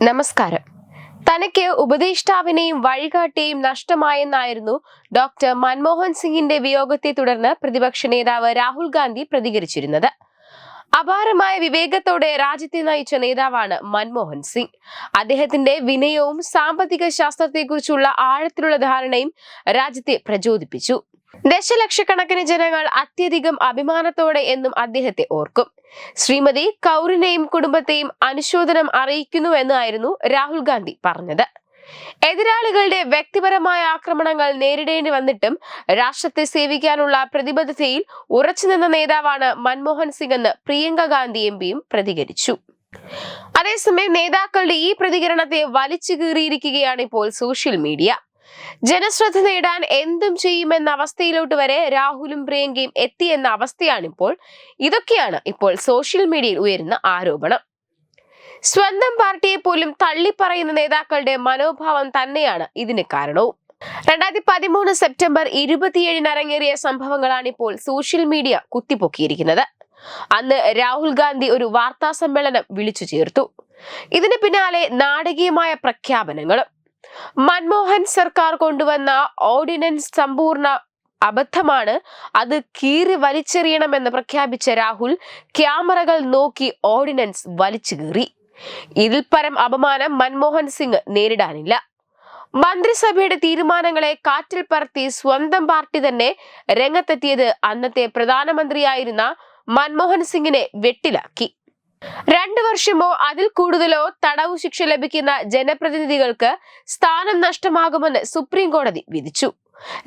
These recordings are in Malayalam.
നമസ്കാരം. തനിക്ക് ഉപദേഷ്ടാവിനെയും വഴികാട്ടിയെയും നഷ്ടമായെന്നായിരുന്നു ഡോക്ടർ മൻമോഹൻ സിംഗിന്റെ വിയോഗത്തെ തുടർന്ന് പ്രതിപക്ഷ നേതാവ് രാഹുൽ ഗാന്ധി പ്രതികരിച്ചിരുന്നത്. അപാരമായ വിവേകത്തോടെ രാജ്യത്തെ നയിച്ച നേതാവാണ് മൻമോഹൻ സിംഗ്. അദ്ദേഹത്തിന്റെ വിനയവും സാമ്പത്തിക ശാസ്ത്രത്തെക്കുറിച്ചുള്ള ആഴത്തിലുള്ള ധാരണയും രാജ്യത്തെ പ്രചോദിപ്പിച്ചു. ദശലക്ഷക്കണക്കിന് ജനങ്ങൾ അത്യധികം അഭിമാനത്തോടെ എന്നും അദ്ദേഹത്തെ ഓർക്കും. ശ്രീമതി കൗറിനെയും കുടുംബത്തെയും അനുശോചനം അറിയിക്കുന്നുവെന്നായിരുന്നു രാഹുൽ ഗാന്ധി പറഞ്ഞത്. എതിരാളികളുടെ വ്യക്തിപരമായ ആക്രമണങ്ങൾ നേരിടേണ്ടി വന്നിട്ടും രാഷ്ട്രത്തെ സേവിക്കാനുള്ള പ്രതിബദ്ധതയിൽ ഉറച്ചുനിന്ന നേതാവാണ് മൻമോഹൻ സിംഗ് എന്ന് പ്രിയങ്ക ഗാന്ധി എം പിയും പ്രതികരിച്ചു. അതേസമയം നേതാക്കളുടെ ഈ പ്രതികരണത്തെ വലിച്ചു കീറിയിരിക്കുകയാണ് ഇപ്പോൾ സോഷ്യൽ മീഡിയ. ജനശ്രദ്ധ നേടാൻ എന്തും ചെയ്യുമെന്ന അവസ്ഥയിലോട്ട് വരെ രാഹുലും പ്രിയങ്കയും എത്തിയെന്ന അവസ്ഥയാണിപ്പോൾ. ഇതൊക്കെയാണ് ഇപ്പോൾ സോഷ്യൽ മീഡിയയിൽ ഉയരുന്ന ആരോപണം. സ്വന്തം പാർട്ടിയെ പോലും തള്ളിപ്പറയുന്ന നേതാക്കളുടെ മനോഭാവം തന്നെയാണ് ഇതിന് കാരണവും. രണ്ടായിരത്തി പതിമൂന്ന് സെപ്റ്റംബർ ഇരുപത്തിയേഴിന് അരങ്ങേറിയ സംഭവങ്ങളാണ് ഇപ്പോൾ സോഷ്യൽ മീഡിയ കുത്തിപ്പൊക്കിയിരിക്കുന്നത്. അന്ന് രാഹുൽ ഗാന്ധി ഒരു വാർത്താ സമ്മേളനം വിളിച്ചു ചേർത്തു. ഇതിന് പിന്നാലെ നാടകീയമായ പ്രഖ്യാപനങ്ങളും മൻമോഹൻ സർക്കാർ കൊണ്ടുവന്ന ഓർഡിനൻസ് സമ്പൂർണ അബദ്ധമാണ്. അത് കീറി വലിച്ചെറിയണമെന്ന് പ്രഖ്യാപിച്ച രാഹുൽ ക്യാമറകൾ നോക്കി ഓർഡിനൻസ് വലിച്ചു കീറി. ഇതിൽ പരം അപമാനം മൻമോഹൻ സിംഗ് നേരിടാനില്ല. മന്ത്രിസഭയുടെ തീരുമാനങ്ങളെ കാറ്റിൽ പറത്തി സ്വന്തം പാർട്ടി തന്നെ രംഗത്തെത്തിയത് അന്നത്തെ പ്രധാനമന്ത്രിയായിരുന്ന മൻമോഹൻ സിംഗിനെ വെട്ടിലാക്കി. രണ്ടു വർഷമോ അതിൽ കൂടുതലോ തടവു ശിക്ഷ ലഭിക്കുന്ന ജനപ്രതിനിധികൾക്ക് സ്ഥാനം നഷ്ടമാകുമെന്ന് സുപ്രീം കോടതി വിധിച്ചു.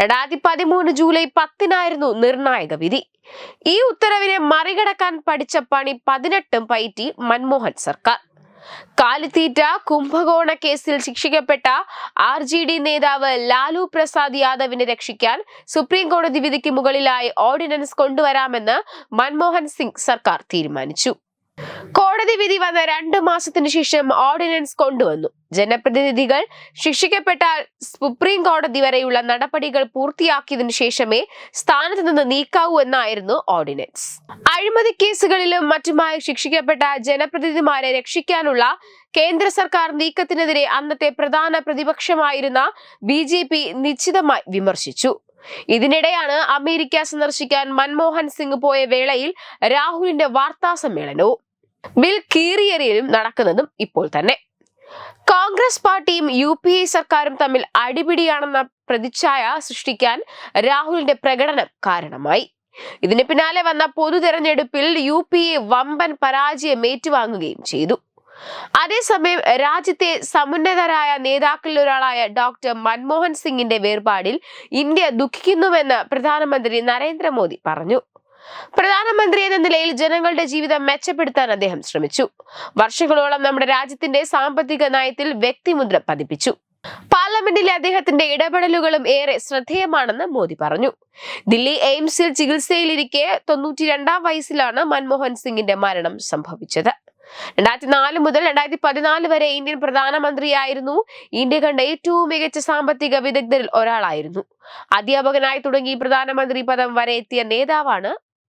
രണ്ടായിരത്തി പതിമൂന്ന് ജൂലൈ പത്തിനായിരുന്നു നിർണായക വിധി. ഈ ഉത്തരവിനെ മറികടക്കാൻ പഠിച്ച പണി പതിനെട്ടും പയറ്റി മൻമോഹൻ സർക്കാർ. കാലിത്തീറ്റ കുംഭകോണ കേസിൽ ശിക്ഷിക്കപ്പെട്ട ആർ ജി ഡി നേതാവ് ലാലു പ്രസാദ് യാദവിനെ രക്ഷിക്കാൻ സുപ്രീം കോടതി വിധിക്ക് മുകളിലായി ഓർഡിനൻസ് കൊണ്ടുവരാമെന്ന് മൻമോഹൻ സിംഗ് സർക്കാർ തീരുമാനിച്ചു. കോടതി വിധി വന്ന രണ്ട് മാസത്തിനു ശേഷം ഓർഡിനൻസ് കൊണ്ടുവന്നു. ജനപ്രതിനിധികൾ ശിക്ഷിക്കപ്പെട്ടാൽ സുപ്രീം കോടതി വരെയുള്ള നടപടികൾ പൂർത്തിയാക്കിയതിനു ശേഷമേ സ്ഥാനത്ത് നിന്ന് നീക്കാവൂ എന്നായിരുന്നു ഓർഡിനൻസ്. അഴിമതി കേസുകളിലും മറ്റുമായി ശിക്ഷിക്കപ്പെട്ട ജനപ്രതിനിധിമാരെ രക്ഷിക്കാനുള്ള കേന്ദ്ര സർക്കാർ നീക്കത്തിനെതിരെ അന്നത്തെ പ്രധാന പ്രതിപക്ഷമായിരുന്ന ബി നിശ്ചിതമായി വിമർശിച്ചു. ഇതിനിടെയാണ് അമേരിക്ക സന്ദർശിക്കാൻ മൻമോഹൻ സിംഗ് പോയ വേളയിൽ രാഹുലിന്റെ വാർത്താ സമ്മേളനവും. ബിൽ കീറിയറിയലും നടക്കുന്നതും ഇപ്പോൾ തന്നെ. കോൺഗ്രസ് പാർട്ടിയും യു പി എ സർക്കാരും തമ്മിൽ അടിപിടിയാണെന്ന പ്രതിച്ഛായ സൃഷ്ടിക്കാൻ രാഹുലിന്റെ പ്രകടനം കാരണമായി. ഇതിന് പിന്നാലെ വന്ന പൊതു തെരഞ്ഞെടുപ്പിൽ യു പി എ വമ്പൻ പരാജയം ഏറ്റുവാങ്ങുകയും ചെയ്തു. അതേസമയം രാജ്യത്തെ സമുന്നതരായ നേതാക്കളിൽ ഒരാളായ ഡോക്ടർ മൻമോഹൻ സിംഗിന്റെ വേർപാടിൽ ഇന്ത്യ ദുഃഖിക്കുന്നുവെന്ന് പ്രധാനമന്ത്രി നരേന്ദ്രമോദി പറഞ്ഞു. പ്രധാനമന്ത്രി എന്ന നിലയിൽ ജനങ്ങളുടെ ജീവിതം മെച്ചപ്പെടുത്താൻ അദ്ദേഹം ശ്രമിച്ചു. വർഷങ്ങളോളം നമ്മുടെ രാജ്യത്തിന്റെ സാമ്പത്തിക നയത്തിൽ വ്യക്തിമുദ്ര പതിപ്പിച്ചു. പാർലമെന്റിലെ അദ്ദേഹത്തിന്റെ ഇടപെടലുകളും ഏറെ ശ്രദ്ധേയമാണെന്ന് മോദി പറഞ്ഞു. ദില്ലി എയിംസിൽ ചികിത്സയിലിരിക്കെ തൊണ്ണൂറ്റി രണ്ടാം വയസ്സിലാണ് മൻമോഹൻ സിംഗിന്റെ മരണം സംഭവിച്ചത്. രണ്ടായിരത്തി നാല് മുതൽ രണ്ടായിരത്തി പതിനാല് വരെ ഇന്ത്യൻ പ്രധാനമന്ത്രിയായിരുന്നു. ഇന്ത്യ കണ്ട ഏറ്റവും മികച്ച സാമ്പത്തിക വിദഗ്ധരിൽ ഒരാളായിരുന്നു. അധ്യാപകനായി തുടങ്ങി പ്രധാനമന്ത്രി പദം വരെ എത്തിയ നേതാവാണ്